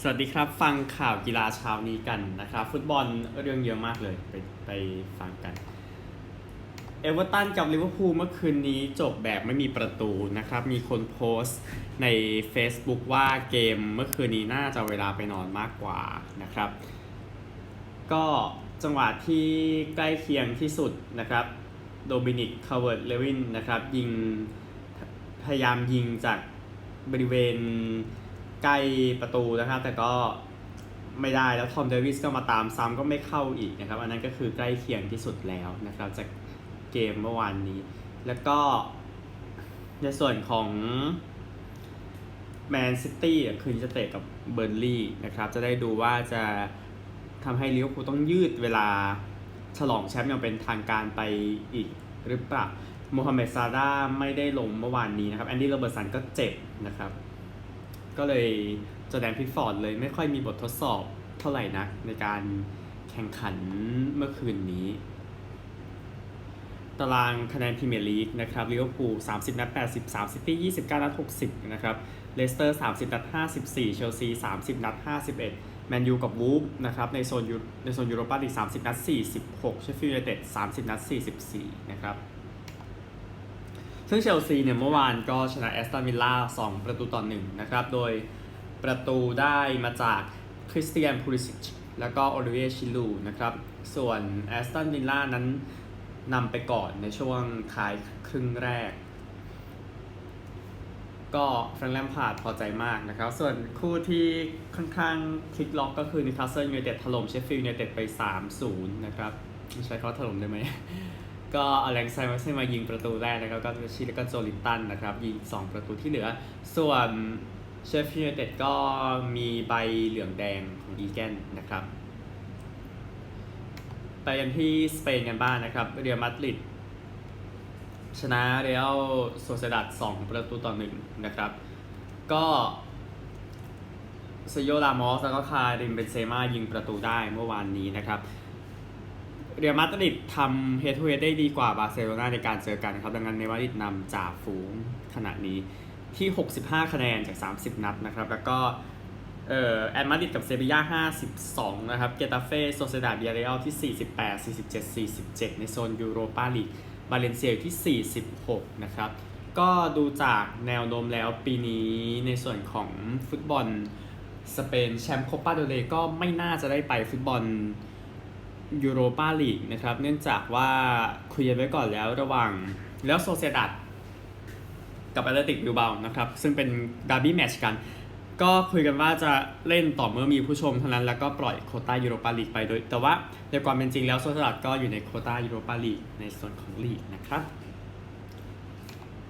สวัสดีครับ ฟังข่าวกีฬาเช้านี้กันนะครับ ฟุตบอลเรื่องเยอะมากเลยไปไปฟังกัน เอเวอร์ตันกับลิเวอร์พูลเมื่อคืนนี้จบแบบไม่มีประตูนะครับ มีคนโพสต์ใน Facebook ว่าเกมเมื่อคืนนี้น่าจะเวลาไปนอนมากกว่านะครับ ก็จังหวะที่ใกล้เคียงที่สุดนะครับโดมินิกคาร์เวิร์ดเลวินนะครับยิงพยายามยิงจากบริเวณ ใกล้ประตูนะครับ แต่ก็ไม่ได้แล้วทอมเดวิสก็มาตามซ้ำก็ไม่เข้าอีกนะครับ อันนั้นก็คือใกล้เคียงที่สุดแล้วนะครับ จากเกมเมื่อวานนี้ แล้วก็ในส่วนของแมนซิตี้คืนจะเตะกับเบอร์นลี่นะครับ จะได้ดูว่าจะทำให้ลิเวอร์พูลต้องยืดเวลาฉลองแชมป์อย่างเป็นทางการไปอีกหรือเปล่าโมฮัมเหม็ดซาดาไม่ได้ลงเมื่อวานนี้นะครับ แอนดี้โรเบิร์ตสันก็เจ็บนะครับ ก็เลยจอแดนพิฟฟอร์ดเลยไม่ค่อยมีบททดสอบเท่าไหร่นักในการแข่งขันเมื่อคืนนี้ ตารางคะแนนพรีเมียร์ลีกนะครับลิเวอร์พูล30 นัด 83 ซิตี้ 29 นัด 60 นะครับเลสเตอร์ 30 นัด 54 เชลซี 30 นัด 51 แมนยูกับวูฟนะครับในโซนยูในโซนยูโรปาลีก30 นัด 46 เชฟฟิลด์ยูไนเต็ด 30 นัด 44 นะครับ ซึ่งเชลซีเนี่ยเมื่อวานก็ชนะแอสตันวิลล่า2ประตูต่อ1นะครับ โดยประตูได้มาจากคริสเตียนพูลิสิชแล้วก็โอลิเวียชิลูนะครับ ส่วนแอสตันวิลล่านั้นนำไปก่อนในช่วงท้ายครึ่งแรก ก็แฟรงแลมพาดพอใจมากนะครับ ส่วนคู่ที่ค่อนข้างคลิกล็อกก็คือนิวคาสเซิลยูไนเต็ดถล่มเชฟฟิลด์ยูไนเต็ดไป 3-0 นะครับ ใช้คำว่าถล่มได้ไหม ก็อเล็กซ์ไซมัสมายิงประตูแรกนะครับก็เชิแล้วก็โจลินตันนะครับยิง 2 ประตูที่เหลือ ส่วนเชฟฟิลด์ยูไนเต็ดก็มีใบเหลืองแดงของอีแกนนะครับ ไปกันที่สเปนกันบ้างนะครับ เรียลมาดริดชนะเรอัลโซเซดัด2ประตูต่อ1นะครับ ก็ซโยลามอสแล้วก็คาริมเบนเซม่ายิงประตูได้เมื่อวานนี้นะครับ เรียลมาดริดทำเฮดทูเฮดได้ดีกว่าบาร์เซโลนาในการเจอกันครับ ดังนั้นเรอัลมาดริดนำจ่าฝูงขณะนี้ที่ 65 คะแนนจาก 30 นัดนะครับ แล้วก็เอ่อแอดมาดริดกับเซบีย่า52 นะครับ เกตาเฟ่โซเซดาเบียเรอัลที่ 48 47 47 ในโซนยูโรปาลีกบาเลนเซียอยู่ที่ 46 นะครับ ก็ดูจากแนวโน้มแล้วปีนี้ในส่วนของฟุตบอลสเปนแชมป์โคปาเดเลก็ไม่น่าจะได้ไปฟุตบอล ยูโรปาลีกนะครับ เนื่องจากว่าคุยกันไว้ก่อนแล้วระหว่างแล้วโซเซดัดกับแอตเลติกบิลเบานะครับ ซึ่งเป็นดาร์บี้แมตชกัน ก็คุยกันว่าจะเล่นต่อเมื่อมีผู้ชมเท่านั้น แล้วก็ปล่อยโคต้ายูโรปาลีกไปโดย แต่ว่าในความเป็นจริงแล้วโซสลัดก็อยู่ในโคต้ายูโรปาลีกในส่วนของลีกนะครับ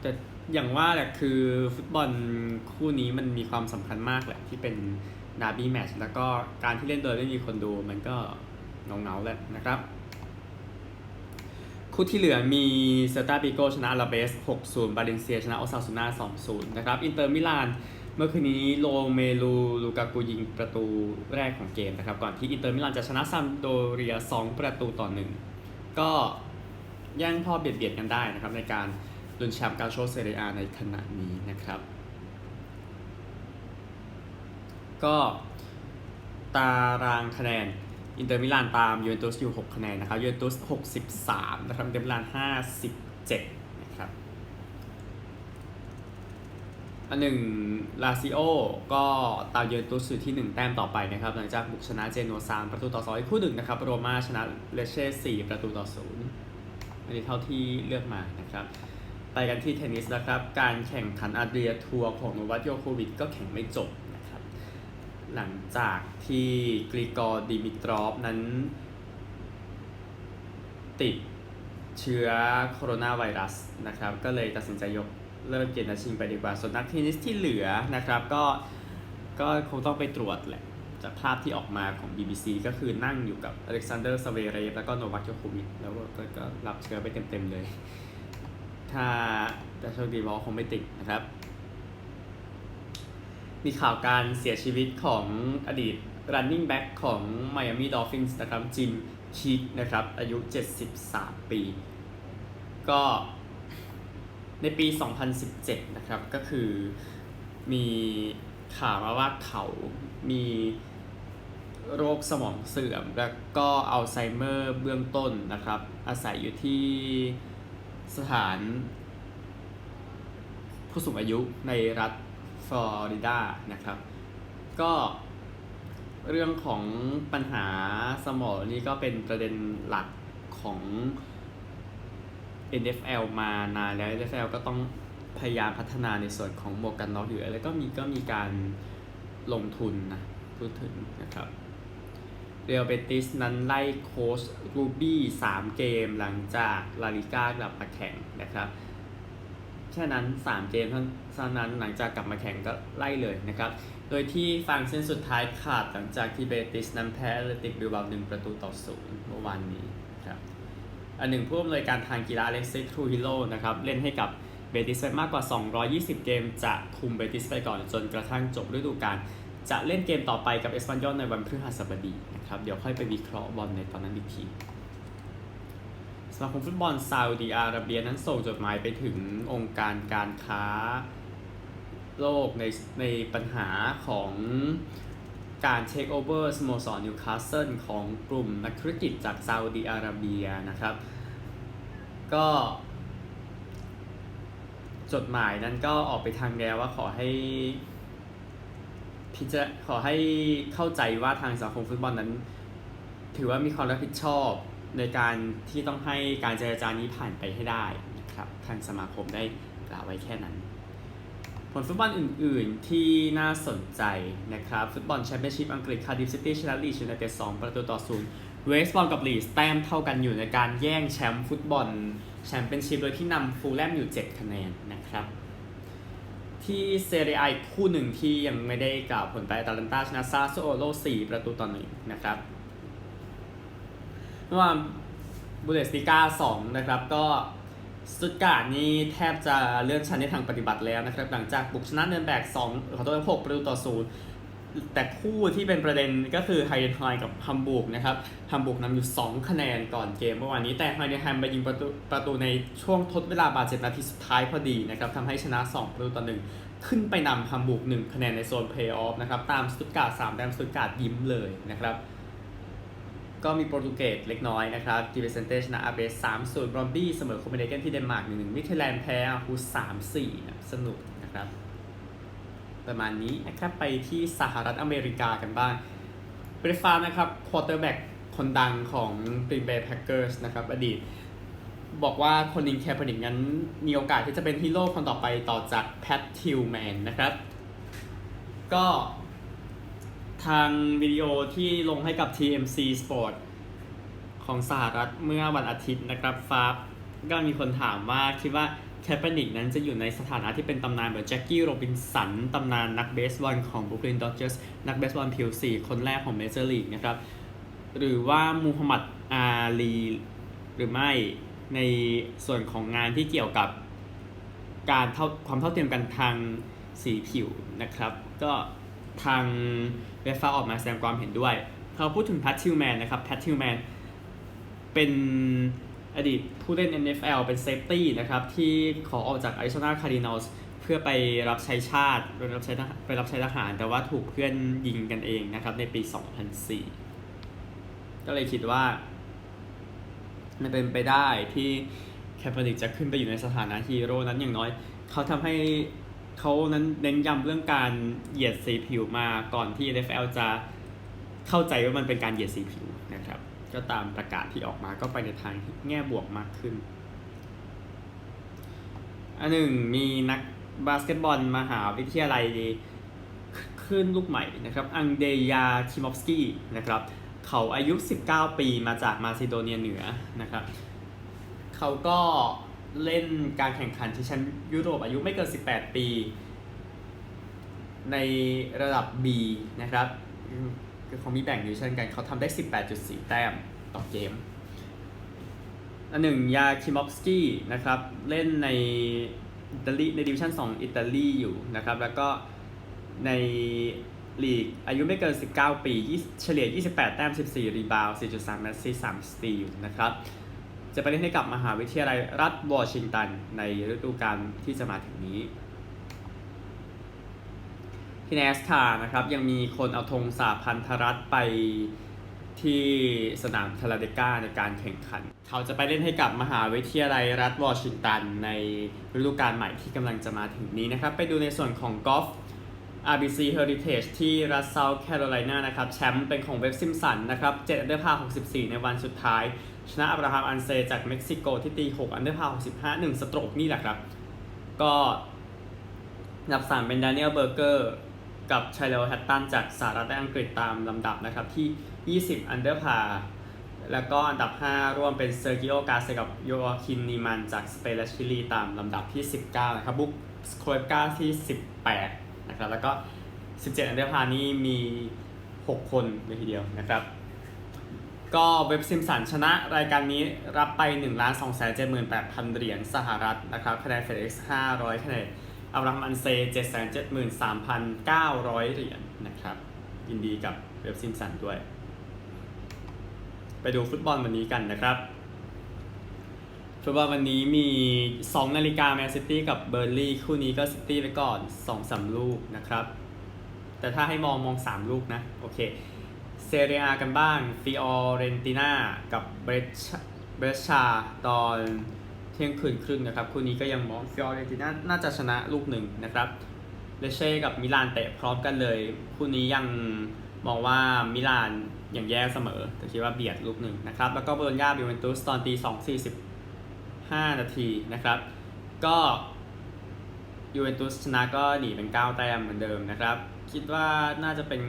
แต่อย่างว่าแหละคือฟุตบอลคู่นี้มันมีความสำคัญมากแหละที่เป็นดาร์บี้แมตช์แล้วก็การที่เล่นโดยไม่มีคนดูมันก็ เงาๆแหละนะครับ คู่ที่เหลือมีเซตาบิโกชนะลาเบส 6-0 บาเลนเซียชนะโอซาซูน่า2-0 นะครับ อินเตอร์มิลานเมื่อคืนนี้โลเมลูลูกากูยิงประตูแรกของเกมนะครับ ก่อนที่อินเตอร์มิลานจะชนะซัมโดเรีย 2 ประตูต่อ 1 ก็ย่งพอเบียดเบียดกันได้นะครับ ในการลุ้นแชมป์กาโชเซเรียในขณะนี้นะครับ ก็ตารางคะแนน อินเตอร์มิลานตามยูเวนตุสอยู่6คะแนนนะครับยูเวนตุส63นะครับอินเตอร์มิลาน57นะครับอันหนึ่งลาซิโอก็ตามยูเวนตุสอยู่ที่ 1 แต้มต่อไปนะครับ หลังจากบุกชนะเจโนซามประตูต่อ2อีกคู่หนึ่งนะครับ โรม่าชนะเลเช่4ประตูต่อ 0 อันนี้เท่าที่เลือกมานะครับไปกันที่เทนนิสนะครับ การแข่งขันอาเดียทัวร์ของโนวัตโยโควิดก็แข่งไม่จบ หลังจากที่กรีกอร์ดิมิตรอฟนั้น ติดเชื้อโคโรนาไวรัสนะครับ ก็เลยตัดสินใจยกเลิกเกมนัดชิงไปดีกว่า ส่วนนักเทนนิสที่เหลือนะครับก็ก็คงต้องไปตรวจแหละ จากภาพที่ออกมาของ BBC ก็คือนั่งอยู่กับอเล็กซานเดอร์สเวเรฟแล้วก็โนวัคโจโควิดแล้วก็ก็ก็รับเชื้อไปเต็มๆเลย ถ้าจะโชคดีว่าคงไม่ติดนะครับ มีข่าวการเสียชีวิตของอดีต running back ของ Miami Dolphins นะครับจิมคีกนะครับ อายุ 73 ปี ก็ในปี 2017 นะครับ ก็คือมีข่าวมาว่าเขามีโรคสมองเสื่อม แล้วก็อัลไซเมอร์เบื้องต้นนะครับ อาศัยอยู่ที่สถานผู้สูงอายุในรัฐ ฟลอริดานะครับ ก็เรื่องของปัญหาสมองนี่ก็เป็นประเด็นหลักของ NFL มานานแล้ว NFL ก็ต้องพยายามพัฒนาในส่วนของหมวกกันน็อกอยู่แล้วก็มีก็มีการลงทุนนะพูดถึงนะครับเรียลเบติสนั้นไล่โค้ชรูบี้3เกมหลังจากลาลิก้ากลับมาแข่งนะครับ แค่นั้น 3 เกมเท่านั้นหลังจากกลับมาแข่งก็ไล่เลยนะครับ โดยที่ฟังเส้นสุดท้ายขาดหลังจากที่เบติสนั้นแพ้แอตเลติกบิลบาหนึ่งประตูต่อศูนย์เมื่อวานนี้ครับอันหนึ่งผู้อำนวยการทางกีฬาเล็กซิทรูฮิโลนะครับเล่นให้กับเบติสไปมากกว่า 220 เกม จะคุมเบติสไปก่อนจนกระทั่งจบฤดูกาลจะเล่นเกมต่อไปกับเอสปันยอลในวันพฤหัสบดีนะครับเดี๋ยวค่อยไปวิเคราะห์บอลในตอนนั้นอีกที มาคมฟุตบอลซาอุดีอาระเบียนั้นส่งจดหมายไปถึงองค์การการค้าโลกในในปัญหาของการเทคโอเวอร์สโมสรนิวคาสเซิลของกลุ่มนักธุรกิจจากซาอุดีอาระเบียนะครับ ก็จดหมายนั้นก็ออกไปทางแนวว่าขอให้พิจารขอให้เข้าใจว่าทางสังคมฟุตบอลนั้น ถือว่ามีความรับผิดชอบ ในการที่ต้องให้การเจรจานี้ผ่านไปให้ได้นะครับทางสมาคมได้กล่าวไว้แค่นั้น ผลฟุตบอลอื่น ๆ ที่น่าสนใจนะครับ ฟุตบอลแชมเปี้ยนชิพอังกฤษคาร์ดิฟซิตี้ชนะลีดชนะเต็ด2ประตูต่อศูนย์เวสต์บอลกับลีดแต้มเท่ากันอยู่ในการแย่งแชมป์ฟุตบอลแชมเปี้ยนชิพโดยที่นำฟูลแลมอยู่ 7 คะแนนนะครับ ที่เซเรียอคู่หนึ่งที่ยังไม่ได้กล่าวผลไปอาตาลันตาชนะซาโซโอโล4ประตูต่อหนึ่งนะครับ เมื่อวานบูเดสติก้า2นะครับก็สตุตการ์ดนี่แทบจะเลื่อนชั้นในทางปฏิบัติแล้วนะครับ หลังจากบุกชนะเนนแบก2ขอโทษ6ประตูต่อศูนย์แต่คู่ที่เป็นประเด็นก็คือไฮเดนไฮม์กับฮัมบูร์กนะครับฮัมบูร์กนำอยู่ 2 คะแนนก่อนเกมเมื่อวานนี้แต่ไฮเดนไฮม์มายิงประตูประตูในช่วงทดเวลาบาดเจ็บนาทีสุดท้ายพอดีนะครับทำให้ชนะ 2 ประตูต่อหนึ่งขึ้นไปนำฮัมบูร์ก1คะแนนในโซนเพลย์ออฟนะครับตามสตุตการ์ด3แต้มสตุตการ์ดยิ้มเลยนะครับ ก็มีโปรตุเกสเล็กน้อยนะครับดิเวเซนเตชนะอาเบส3 0บรอมบี้เสมอโคเปนเฮเกนที่เดนมาร์ก1 1มิเทแลนด์แพ้อาฮู3 4นะสนุกนะครับ ประมาณนี้นะครับไปที่สหรัฐอเมริกากันบ้างเบรฟานะครับควอเตอร์แบ็กคนดังของ Green Bay Packers นะครับอดีต บอกว่าคนนิงแคปนิกนั้นมีโอกาสที่จะเป็นฮีโร่คนต่อไปต่อจากแพททิลแมนนะครับ ก็ ทางวิดีโอที่ลงให้กับ TMC Sport ของสหรัฐเมื่อวันอาทิตย์นะครับฟาบก็มีคนถามว่าคิดว่าแคปเปนิกนั้นจะอยู่ในสถานะที่เป็นตำนานเหมือนแจ็คกี้โรบินสันตำนานนักเบสบอลของบ r ุ o ลินดอ d เจอร์สนักเบสบอลผิวสีคนแรกของเมเจอร์ลีกนะครับ หรือว่ามูฮัมหมัดอาลีหรือไม่ในส่วนของงานที่เกี่ยวกับการเท่าความเท่าเทียมกันทางสีผิวนะครับ ก็ ทางเวฟฟ้าออกมาแสดงความเห็นด้วยเขาพูดถึงแพททิลแมนนะครับแพททิลแมนเป็นอดีตผู้เล่น NFL เป็นเซฟตี้นะครับที่ขอออกจาก Arizona Cardinals เพื่อไปรับใช้ชาติไปรับใช้ทหารไปรับใช้ทหาร แต่ว่าถูกเพื่อนยิงกันเองนะครับในปี 2004 ก็เลยคิดว่ามันเป็นไปได้ที่แคปนิกจะขึ้นไปอยู่ในสถานะฮีโร่นั้นอย่างน้อย เขาทำให้ เขานั้นเน้นย้ำเรื่องการเหยียดสีผิวมาก่อนที่ NFL จะเข้าใจว่ามันเป็นการเหยียดสีผิวนะครับ ก็ตามประกาศที่ออกมาก็ไปในทางแง่บวกมากขึ้น อันหนึ่งมีนักบาสเกตบอลมหาวิทยาลัยขึ้นลูกใหม่นะครับ อังเดยาคิมอฟสกี้นะครับ เขาอายุ 19 ปีมาจากมาซิโดเนียเหนือนะครับ เขาก็ เล่นการแข่งขันที่ชั้นยุโรปอายุไม่เกิน 18 ปี ในระดับ B นะครับคือเขามีแบ่งดิวิชั่นกันเขาทำได้ 18.4 แต้มต่อเกม อันหนึ่งยาคิมอฟสกี้นะครับ เล่นในอิตาลีในดิวิชั่น 2 อิตาลีอยู่นะครับ แล้วก็ในลีกอายุไม่เกิน 19 ปี เฉลี่ย 28 แต้ม 14 รีบาว 4.3 แมตช์3สตีลนะครับ จะไปเล่นให้กับมหาวิทยาลัยรัฐวอชิงตัน ในฤดูกาลที่จะมาถึงนี้ที่เนสคานะครับยังมีคนเอาธงสาพันธรัฐไปที่สนามทาราเดกาในการแข่งขัน เขาจะไปเล่นให้กับมหาวิทยาลัยรัฐวอชิงตัน ในฤดูกาลใหม่ที่กำลังจะมาถึงนี้นะครับ ไปดูในส่วนของกอล์ฟ RBC Heritage ที่รัฐเซาท์แคโรไลนานะครับ แชมป์เป็นของเว็บซิมสันนะครับ7อันเดอร์พา64 ในวันสุดท้าย ชนะอับราฮัมอันเซจากเม็กซิโกที่ตี 6 อันเดอร์พา65 1 สโตรกนี่แหละครับ ก็อันดับ 3 เป็นด a นิเอลเบอร์เกอร์กับชัยเลวแฮตตันจากสหรัฐและอังกฤษตามลำดับนะครับที่ 20 อันเดอร์พาแล้วก็อันดับ 5 ร่วมเป็นเซอร์กิโอกาเซกับโยอาคินนีมันจากสเปนและชิลีตามลำดับที่ 19 นะครับบุ๊กสโครกาที่ 18 นะครับ แล้วก็ 17 อันเดอร์พานี่มี 6 คนเลยทีเดียวนะครับ ก็เว็บซิมสันชนะรายการนี้รับไป1 2 7 8 0 0 0เหรียญสหรัฐนะครับคะแนน FedEx 500คะแนนอับราฮัมอันเซ773,900เหรียญนะครับ ยินดีกับเว็บซิมสันด้วย ไปดูฟุตบอลวันนี้กันนะครับ ฟุตบอลวันนี้มี 2 นาฬิกาแมนซิตี้กับเบอร์ลี่คู่นี้ก็ซิตี้ไปก่อน2 3 ลูกนะครับ แต่ถ้าให้มองมอง 3 ลูกนะ โอเค เซเรียกันบ้างฟิออเรนติน่ากับเบรชเบรชาตอนเที่ยงคืนครึ่งนะครับ คู่นี้ก็ยังมองฟิออเรนติน่าน่าจะชนะลูกหนึ่งนะครับเลเช่กับมิลานเตะพร้อมกันเลย คู่นี้ยังมองว่ามิลานอยังแย่เสมอแต่คิดว่าเบียดลูกหนึ่งนะครับ แล้วก็เบอร์นยาบิเวนตุสตอนตีสองสี่สิบห้านาทีนะครับ ก็ยูเวนตุสชนะก็หนีเป็น 9 แต้มเหมือนเดิมนะครับ คิดว่าน่าจะเป็น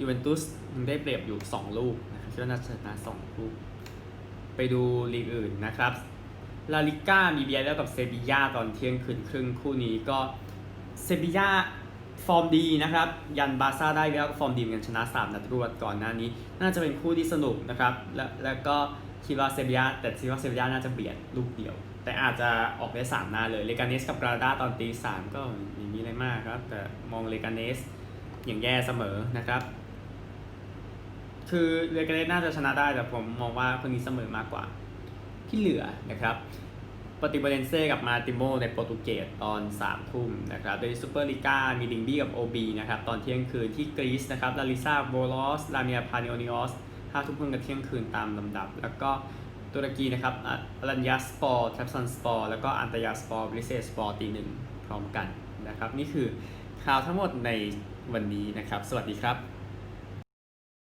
ยูเวนตุส ยังได้เปรียบอยู่ 2 ลูกนะครับคิดว่าน่าจะชนะ2ลูก ไปดูลีกอื่นนะครับ ลาลิก้ามีเบียร์แล้วกับเซบีย่าตอนเที่ยงคืนครึ่งคู่นี้ก็เซบีย่าฟอร์มดีนะครับ ยันบาร์ซ่าได้แล้วฟอร์มดีกันชนะ 3 นัดรวดก่อนหน้านี้ น่าจะเป็นคู่ที่สนุกนะครับ และแล้วก็คิดว่าเซบีย่าแต่คิดว่าเซบีย่าน่าจะเบียดลูกเดียว แต่อาจจะออกได้3หน้าเลยเลกาเนสกับกราดาตอนตีสามก็ไม่มีอะไรมากครับ แต่มองเลกาเนสอย่างแย่เสมอนะครับ คือเลกเนสน่าจะชนะได้แต่ผมมองว่าคนนี้เสมอมากกว่า ที่เหลือนะครับปฏิบัติเซ่กับมาติโมในโปรตุเกสตอน3ทุ่มนะครับโดยซูเปอร์ลิก้ามีลิงบี้กับ OB นะครับตอนเที่ยงคืนที่กรีซนะครับลาลิซาโบลอสลาเมียพานิโอนิออส5ทุ่มครึ่งกับเที่ยงคืนตามลำดับ แล้วก็ตุรกีนะครับอลัญญาสปอร์แทปซันสปอร์แล้วก็อันตยาสปอร์บริเซสปอร์ตีหนึ่งพร้อมกันนะครับนี่คือข่าวทั้งหมดในวันนี้นะครับ สวัสดีครับ